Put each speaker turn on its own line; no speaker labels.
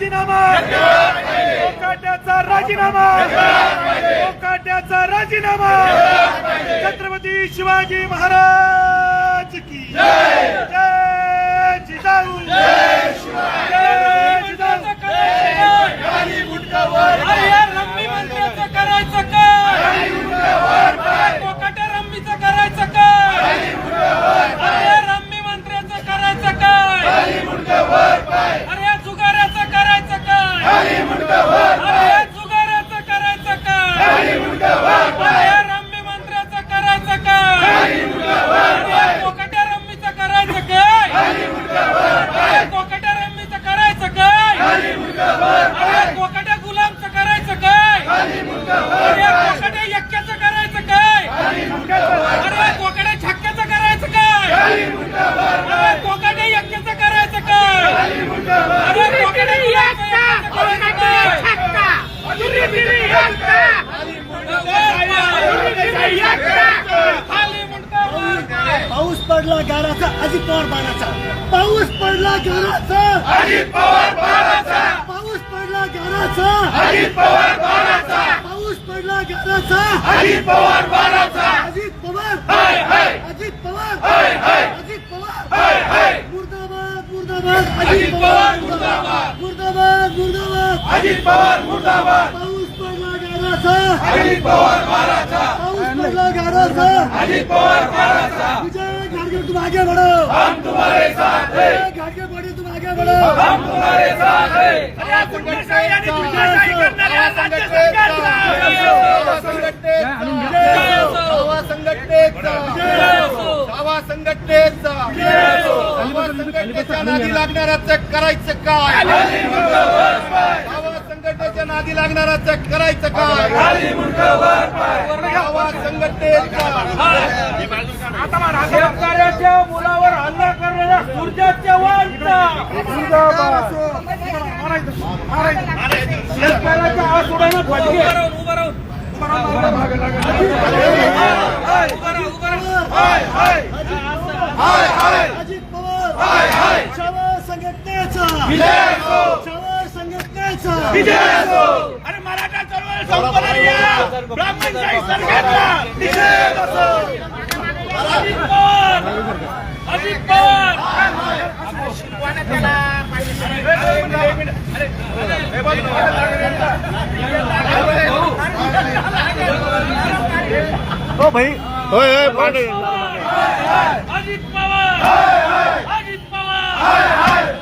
राजीनामा! कोकाट्याचा राजीनामा! कोकाट्याचा राजीनामा! छत्रपती शिवाजी महाराज की जय जिजाऊ जय जिजाऊ
अरे या रम्मी मंत्र्याचं करायचं काय कोकाट्या रम्मीचं करायचं काय अरे या रम्मी मंत्र्याचं करायचं काय अरे या जुगाऱ्याचं करायचं काय अरे या जुगाऱ्याचं करायचं काय अरे या रम्मी मंत्र्याचं करायचं काय अरे या कोकाट्या रम्मीचं करायचं काय अरे या कोकाट्या रम्मीचं करायचं काय अरे कोकाट्या गुलामचं करायचं काय अरे कोकाट्या यक्क्याचं करायचं काय अरे कोकाट्या छक्क्याचं करायचं काय अरे यक्क्याचं करायचं काय अरे
पाऊस पडला गाराचा अजित पवार बाणाचा पाऊस पडला गाराचा
अजित पवार
पाऊस पडला गाराचा
अजित पवार बाळाचा
पाऊस पडला गाराचा
अजित पवार बाळाचा
अजित पवार.
हाय हाय.
अजित पवार.
हाय हाय.
अजित पवार.
हाय हाय.
मुर्दाबाद मुर्दाबाद.
अजित पवार मुर्दाबाद.
मुर्दाबाद. मुर्दाबाद
अजित पवार मुर्दाबाद.
पाऊस पडला गाराचा
अजित पवार बाळाचा
पाऊस पडला गाराचा
अजित पवार बाळाचा
विजय घाटगे तुम आगे बढ़ो.
हम तुम्हारे साथ हैं.
विजय घाटगे आगे बढ़ो
हम तुम्हारे साथ हैं
संघटनेच्या नादी लागणाराचं करायचं काय डावा संघटनेच्या नादी लागणाराचं करायचं काय संघटनेचा.
अजित पवार. शाळा संघटनेचा शाळा संघटनेचा
अरे मराठा चळवळ सरकारला
अजित पवार. ઓ ભાઈ.
ઓય ઓય પાટે
અજીત પવાર. અજીત પવાર.